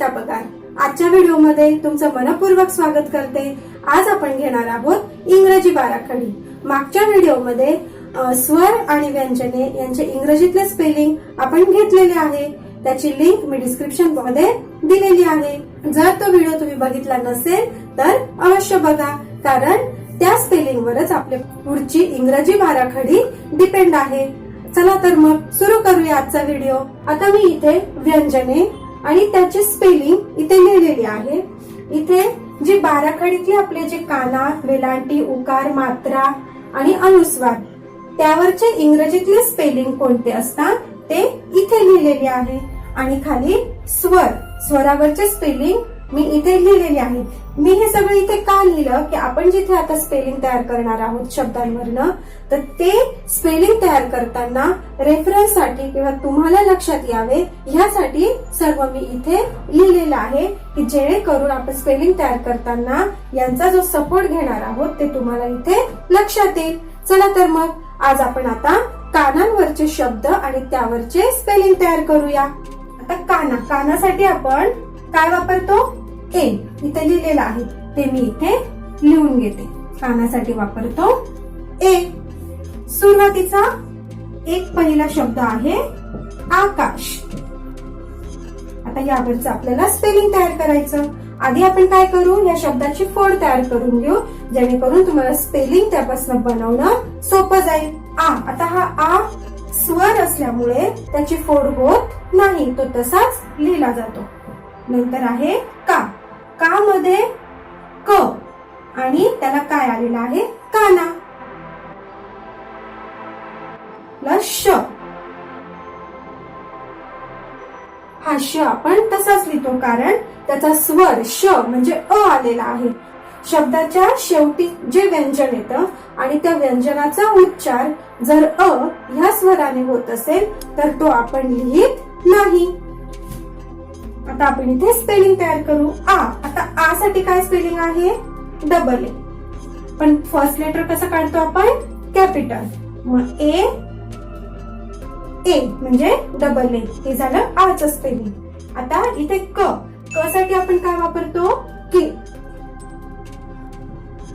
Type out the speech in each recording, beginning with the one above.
गीता पगार आजच्या व्हिडिओमध्ये तुमचं मनपूर्वक स्वागत करते. आज आपण घेणार आहोत इंग्रजी बाराखडी. मागच्या व्हिडिओमध्ये स्वर आणि व्यंजने यांचे इंग्रजीतले स्पेलिंग आपण घेतलेले आहे. त्याची लिंक मी डिस्क्रिप्शनमध्ये दिलेली आहे. जर तो व्हिडिओ तुम्ही बघितला नसेल तर अवश्य बघा कारण त्या स्पेलिंग वरच आपली पुढची इंग्रजी बाराखडी डिपेंड आहे. चला तर मग सुरू करूया आजचा व्हिडिओ. आता मी इथे व्यंजने आणि त्याची स्पेलिंग इथे लिहिलेली आहे. इथे जे बाराखडीतले आपले जे काना वेलांटी उकार मात्रा आणि अनुस्वार त्यावरचे इंग्रजीतले स्पेलिंग कोणते असतात? ते इथे लिहिलेले आहे. आणि खाली स्वर स्वरावरचे स्पेलिंग मी इथे लिहिलेली आहे. मी हे सगळं इथे का लिहिलं? की आपण जिथे आता स्पेलिंग तयार करणार आहोत शब्दांवरनं तर ते स्पेलिंग तयार करताना रेफरन्ससाठी किंवा तुम्हाला लक्षात यावे ह्यासाठी सर्व मी इथे लिहिलेलं आहे. की जेणेकरून आपण स्पेलिंग तयार करताना यांचा जो सपोर्ट घेणार आहोत ते तुम्हाला इथे लक्षात येईल. चला तर मग आज आपण आता कानांवरचे शब्द आणि त्यावरचे स्पेलिंग तयार करूया. आता काना कानासाठी आपण काय वापरतो? ए इथे लिहिलेलं आहे. ते मी इथे लिहून घेते. कानासाठी वापरतो. ए. सुरुवातीचा एक पहिला शब्द आहे आकाश. आता यावरच आपल्याला स्पेलिंग तयार करायचं. आधी आपण काय करू? या शब्दाची फोड तयार करून घेऊ. जेणेकरून तुम्हाला स्पेलिंग त्यापासून बनवणं सोपं जाईल. आ. आता हा आ स्वर असल्यामुळे त्याची फोड होत नाही. तो तसाच लिहिला जातो. नंतर आहे का? का मध्ये क आणि त्याला काय आलेला आहे? काना प्लस श. हा श आपण तसाच लिहितो कारण त्याचा स्वर श म्हणजे अ आलेला आहे. शब्दाच्या शेवटी जे व्यंजन येतं आणि त्या व्यंजनाचा उच्चार जर अ ह्या स्वराने होत असेल तर तो आपण लिहित नाही. आता आपण इथे स्पेलिंग तयार करू. आ आता आ साठी काय स्पेलिंग आहे? डबल ए पण फर्स्ट लेटर कसं काढतो आपण? कॅपिटल मग ए ए म्हणजे डबल ए हे झालं आचं स्पेलिंग आता इथे क क साठी आपण काय वापरतो? के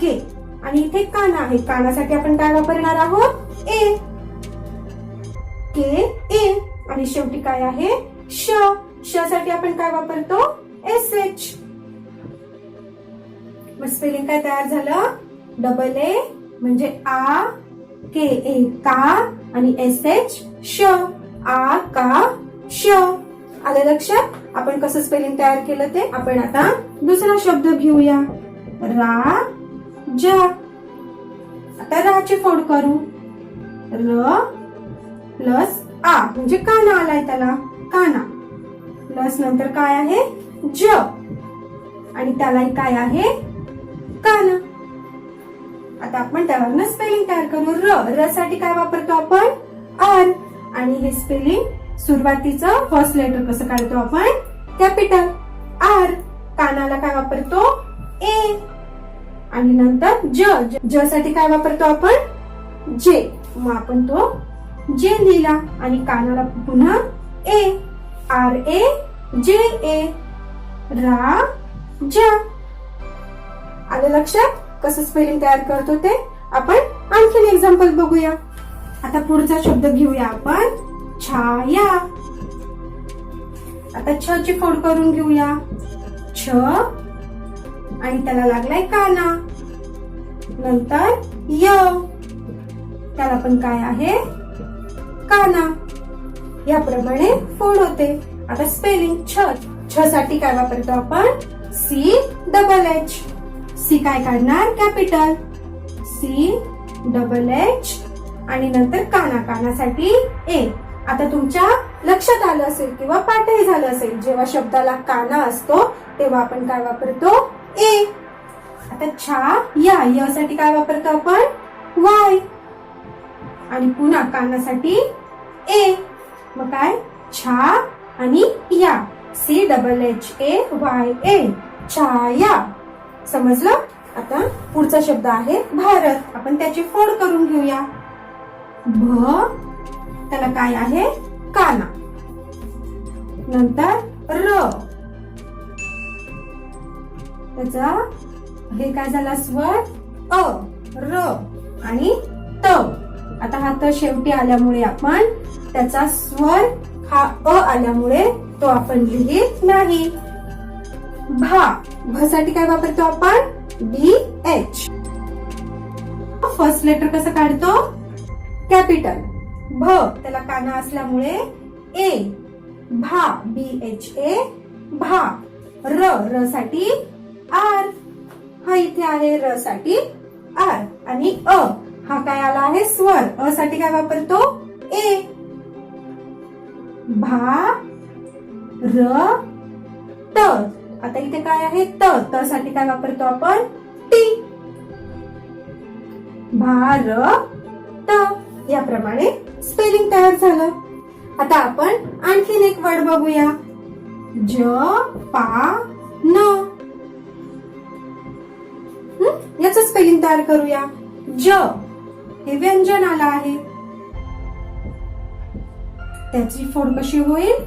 के आणि इथे काना आहे. कानासाठी आपण काय वापरणार आहोत? ए के ए आणि शेवटी काय आहे? श श साठी आपण काय वापरतो? एस एच मग स्पेलिंग काय तयार झालं? डबल ए म्हणजे आ के ए का आणि एस एच श आ का श आलं लक्षात? आपण कसं स्पेलिंग तयार केलं ते? आपण आता दुसरा शब्द घेऊया. रा ज. आता राची फोड करू. र प्लस आ म्हणजे काना आलाय त्याला. काना प्लस नंतर काय आहे? ज. आणि त्यालाही काय आहे? काना. आता आपण त्यावरनं स्पेलिंग तयार करू. र. र साठी काय वापरतो आपण? आर. आणि हे स्पेलिंग सुरुवातीचं फर्स्ट लेटर कसं काढतो आपण? Capital R. कानाला काय वापरतो? ए. आणि नंतर ज. ज. साठी काय वापरतो आपण? जे. मग आपण तो जे लिहिला आणि कानाला पुन्हा ए. आर ए जे ए रा जा आलं लक्षात? कसं स्पेलिंग तयार करतो ते? आपण आणखीन एक्झाम्पल बघूया. आता पुढचा शब्द घेऊया आपण. छाया. आता छ ची फोड करून घेऊया. छ. आणि त्याला लागलाय काना. नंतर य. त्याला पण काय आहे? काना. याप्रमाणे फोड होते. आता स्पेलिंग छ. छ साठी काय वापरतो आपण? सी डबल एच सी काय काढणार? कॅपिटल सी डबल एच आणि नंतर काना. कानासाठी ए आता तुमच्या लक्षात आलं असेल किंवा पाठही झालं असेल जेव्हा शब्दाला काना असतो तेव्हा आपण काय वापरतो? ए आता छा या. यासाठी काय वापरतो आपण? वाय आणि पुन्हा कानासाठी ए मग काय? छा आणि या. C double H A Y A Chhaya. समजलं? आता पुढचा शब्द आहे भारत. आपण त्याची फोड करून घेऊया. भ. त्याला काय आहे? काना. नंतर र. त्याचा हे काय झाला स्वर अ र आणि त. आता हा त शेवटी आल्यामुळे आपण त्याचा स्वर हा अ आल्यामुळे तो आपण लिहित नाही. भा भसाठी काय वापरतो आपण? बी एच फर्स्ट लेटर कसं काढतो? कॅपिटल भ त्याला काना असल्यामुळे ए भा बी एच ए भा र र साठी आर हा इथे आहे र साठी आर आणि अ हा काय आला आहे? स्वर. अ साठी काय वापरतो? ए भा र त. आता इथे काय आहे? त. त साठी काय वापरतो आपण? टी. त. याप्रमाणे स्पेलिंग तयार झालं. आता आपण आणखीन एक वर्ड बघूया. ज पा न. याच याचं स्पेलिंग तयार करूया. ज. हे व्यंजन आलं आहे. त्याची फोड कशी होईल?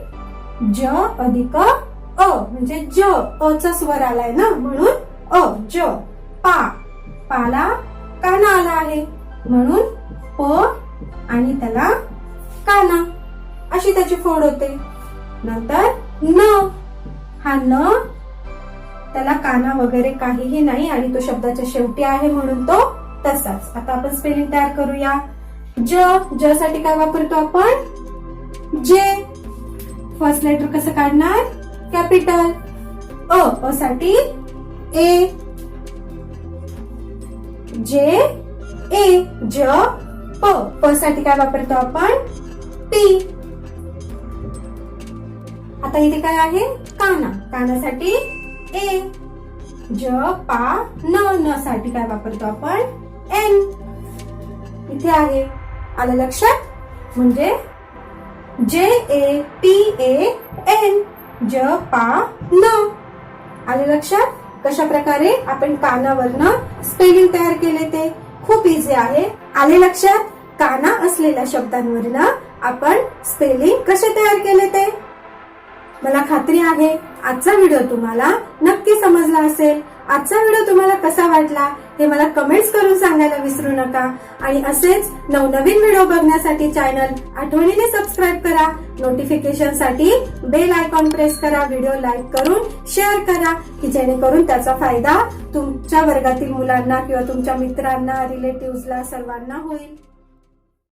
ज अधिक अ म्हणजे ज अ चा स्वर आलाय ना म्हणून अ ज. पा. पाला काना आला आहे. म्हणून प आणि त्याला काना. अशी त्याची फोड होते. नंतर न. हा न त्याला काना वगैरे काहीही नाही आणि तो शब्दाच्या शेवटी आहे म्हणून तो तसाच. आता आपण स्पेलिंग तयार करूया. ज ज साठी काय वापरतो आपण? जे फर्स्ट लेटर कसं काढणार? कॅपिटल अ अ साठी ए जे ए ज प. प साठी काय वापरतो आपण? टी आता इथे काय आहे? काना. कानासाठी ए ज पा न न साठी काय वापरतो आपण? एन इथे आहे. आलं लक्षात? म्हणजे जे ए पी ए एन ज पा न आले लक्षात? कशा प्रकारे आपण कानावरनं स्पेलिंग तयार केले ते. खूप इझी आहे. आले लक्षात? काना असलेल्या शब्दांवरनं आपण स्पेलिंग कसे तयार केले ते? मला खात्री आहे. आजचा व्हिडिओ तुम्हाला नक्की समजला असेल. आजचा व्हिडिओ तुम्हाला कसा वाटला? हे मला कमेंट्स करून सांगायला विसरू नका. आणि असेच नवनवीन व्हिडिओ बघण्यासाठी चॅनल आठवणीने सबस्क्राईब करा. नोटिफिकेशनसाठी बेल आयकॉन प्रेस करा. व्हिडिओ लाईक करून शेअर करा की जेणेकरून त्याचा फायदा तुमच्या वर्गातील मुलांना किंवा तुमच्या मित्रांना रिलेटिव्हला सर्वांना होईल.